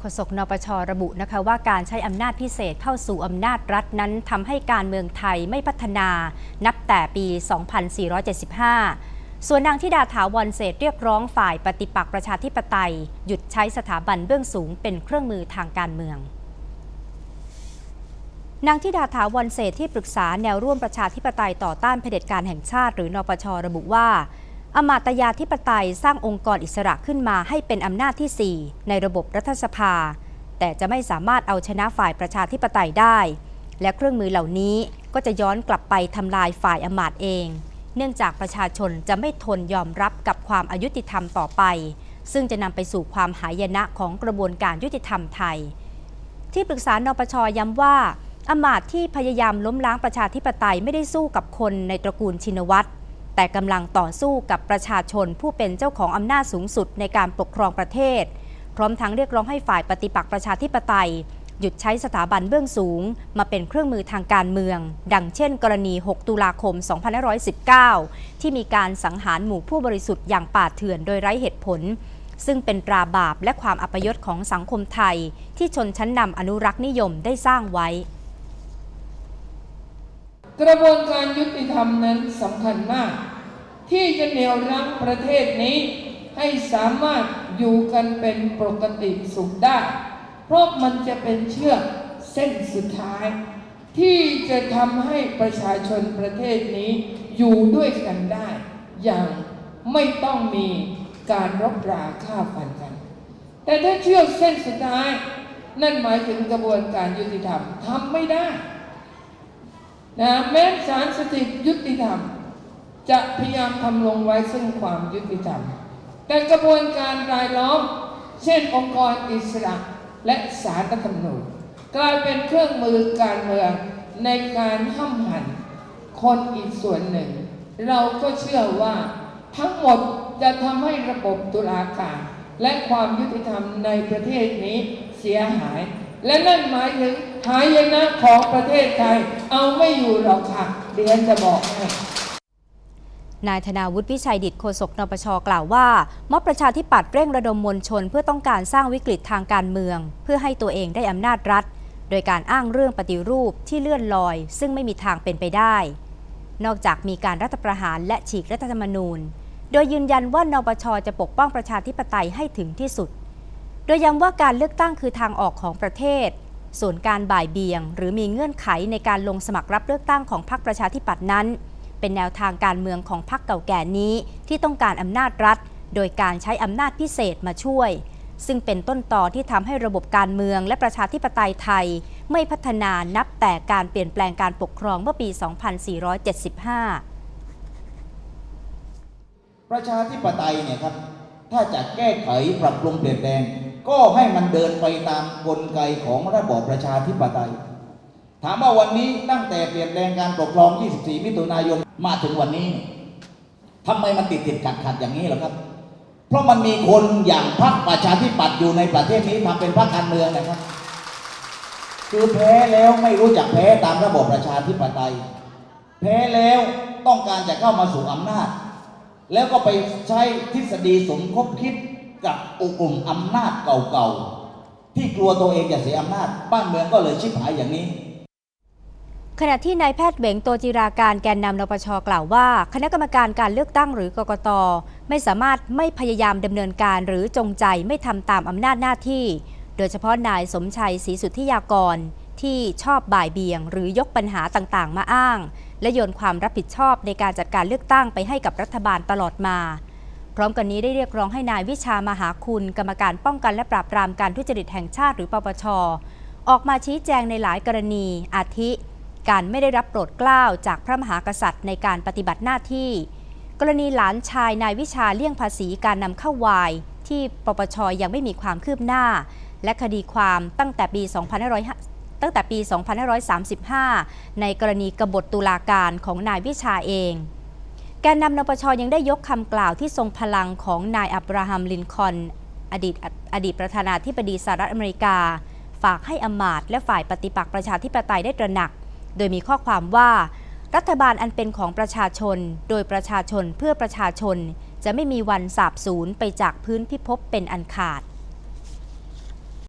โฆษกนปชระบุนะคะว่าการใช้อำนาจพิเศษเข้าสู่อำนาจรัฐนั้นทำให้การเมืองไทยไม่พัฒนา นับแต่ปี 2475 ส่วนนางธิดาถาวรเศษเรียกร้องฝ่ายปฏิปักษ์ประชาธิปไตย หยุดใช้สถาบันเบื้องสูงเป็นเครื่องมือทางการเมืองนางธิดาถาวรเศษที่ปรึกษาแนวร่วมประชาธิปไตยต่อต้านเผด็จการแห่งชาติ หรือนปชระบุว่า อมาตยาธิปไตยสร้างองค์กรอิสระขึ้นมาให้เป็นอำนาจที่ 4 ในระบบรัฐสภา แต่จะไม่สามารถเอาชนะฝ่ายประชาธิปไตยได้ และเครื่องมือเหล่านี้ก็จะย้อนกลับไปทำลายฝ่ายอมาตเอง เนื่องจากประชาชนจะไม่ทนยอมรับกับความอายุติธรรมต่อไป ซึ่งจะนำไปสู่ความหายนะของกระบวนการยุติธรรมไทย ที่ปรึกษานปชย้ำว่าอมาตย์ที่พยายามล้มล้างประชาธิปไตยไม่ได้สู้กับคนในตระกูลชินวัตร แต่กำลังต่อสู้กับประชาชนผู้เป็นเจ้าของอำนาจสูงสุดในการปกครองประเทศ พร้อมทั้งเรียกร้องให้ฝ่ายปฏิปักษ์ประชาธิปไตย หยุดใช้สถาบันเบื้องสูง มาเป็นเครื่องมือทางการเมือง ดังเช่น กรณี 6 ตุลาคม 2519 ที่มีการสังหารหมู่ผู้บริสุทธิ์อย่างป่าเถื่อนโดยไร้เหตุผลซึ่งเป็นตราบาปและความอัปยศของสังคมไทย ที่ชนชั้นนำอนุรักษ์นิยมได้สร้างไว้ กระบวนการยุติธรรมนั้นสำคัญมาก ที่จะเหนี่ยวรั้งประเทศนี้ ให้สามารถอยู่กันเป็นปกติสุขได้ เพราะมันจะเป็นเชือกเส้นสุดท้าย ที่จะทำให้ประชาชนประเทศนี้อยู่ด้วยกันได้ อย่างไม่ต้องมีการรบราฆ่าฟันกัน แต่ถ้าเชือกเส้นสุดท้าย นั่นหมายถึงกระบวนการยุติธรรมทำไม่ได้นะแม้ศาลสถิตยุติธรรม จะพยายามทำลงไว้ซึ่งความยุติธรรม แต่กระบวนการรายล้อม เช่นองค์กรอิสระและศาลรัฐธรรมนูญกลายเป็นเครื่องมือการเมืองในการห้ำหัน คนอีกส่วนหนึ่ง เราก็เชื่อว่าทั้งหมดจะทำให้ระบบตุลาการและความยุติธรรมในประเทศนี้เสียหาย และนั่นหมายถึงหายนะของประเทศไทย เอาไม่อยู่หรอกค่ะเดียนจะบอกให้ นายธนาวุฒิวิชัยดิตโฆษกนปชกล่าวว่า ม็อบประชาธิปัตย์เร่งระดมมวลชนเพื่อต้องการสร้างวิกฤตทางการเมือง เพื่อให้ตัวเองได้อำนาจรัฐ โดยการอ้างเรื่องปฏิรูปที่เลื่อนลอย ซึ่งไม่มีทางเป็นไปได้ นอกจากมีการรัฐประหารและฉีกรัฐธรรมนูญ โดยยืนยันว่านปชจะปกป้องประชาธิปไตยให้ถึงที่สุด โดยย้ำว่าการเลือกตั้งคือทางออกของประเทศ ส่วนการบ่ายเบียง หรือมีเงื่อนไขในการลงสมัครรับเลือกตั้งของพรรคประชาธิปัตย์นั้น เป็นแนวทางการเมืองของพรรคเก่าแก่นี้ที่ต้องการอำนาจรัฐ โดยการใช้อำนาจพิเศษมาช่วย ซึ่งเป็นต้นต่อที่ทำให้ระบบการเมืองและประชาธิปไตยไทย ไม่พัฒนานับแต่การเปลี่ยนแปลงการปกครองเมื่อปี 2475 ประชาธิปไตยเนี่ยครับถ้าจะแก้ไขปรับปรุงเปลี่ยนแปลง ก็ให้มันเดินไปตามกลไกของระบอบประชาธิปไตย ถามว่าวันนี้ตั้งแต่เปลี่ยนแปลงการปกครอง 24 มิถุนายนมาถึงวันนี้ทำไมมันติดติดขัดขัดอย่างนี้หรอครับ เพราะมันมีคนอย่างพรรคประชาธิปัตย์อยู่ในประเทศนี้ทำเป็นพรรคการเมืองนะครับ คือแพ้แล้วไม่รู้จักแพ้ตามระบบประชาธิปไตย แพ้แล้วต้องการจะเข้ามาสู่อำนาจ แล้วก็ไปใช้ทฤษฎีสมคบคิดกับกลุ่มอำนาจเก่าๆที่กลัวตัวเองจะเสียอำนาจ บ้านเมืองก็เลยชิบหายอย่างนี้ ขณะที่นายแพทย์เหวงโตจิราการแกนนำนปชกล่าวว่า คณะกรรมการการเลือกตั้งหรือกกต ไม่สามารถไม่พยายามดำเนินการหรือจงใจไม่ทำตามอำนาจหน้าที่ โดยเฉพาะนายสมชัยศรีสุทธิยากร ที่ชอบบ่ายเบียง หรือยกปัญหาต่างๆ มาอ้าง และโยนความรับผิดชอบในการจัดการเลือกตั้งไปให้กับรัฐบาลตลอดมาพร้อมกันนี้ได้เรียกร้องให้นายวิชามหาคุณ กรรมการป้องกันและปราบปรามการทุจริตแห่งชาติหรือปปช ออกมาชี้แจงในหลายกรณี อาทิ การไม่ได้รับโปรดเกล้าจากพระมหากษัตริย์ในการปฏิบัติหน้าที่ กรณีหลานชายนายวิชาเลี่ยงภาษีการนำเข้าวาย ที่ปปชยังไม่มีความคืบหน้า และคดีความตั้งแต่ปี 2500 ตั้งแต่ปี 2535 ในกรณีกบฏตุลาการของนายวิชาเองแกนนำนปชยังได้ยกคำกล่าวที่ทรงพลังของนายอับราฮัมลินคอนอดีตอดีตประธานาธิบดีสหรัฐอเมริกา ฝากให้อมาตและฝ่ายปฏิปักษ์ประชาธิปไตยได้ตระหนัก โดยมีข้อความว่า รัฐบาลอันเป็นของประชาชน โดยประชาชนเพื่อประชาชน จะไม่มีวันสาบสูญไปจากพื้นพิภพเป็นอันขาด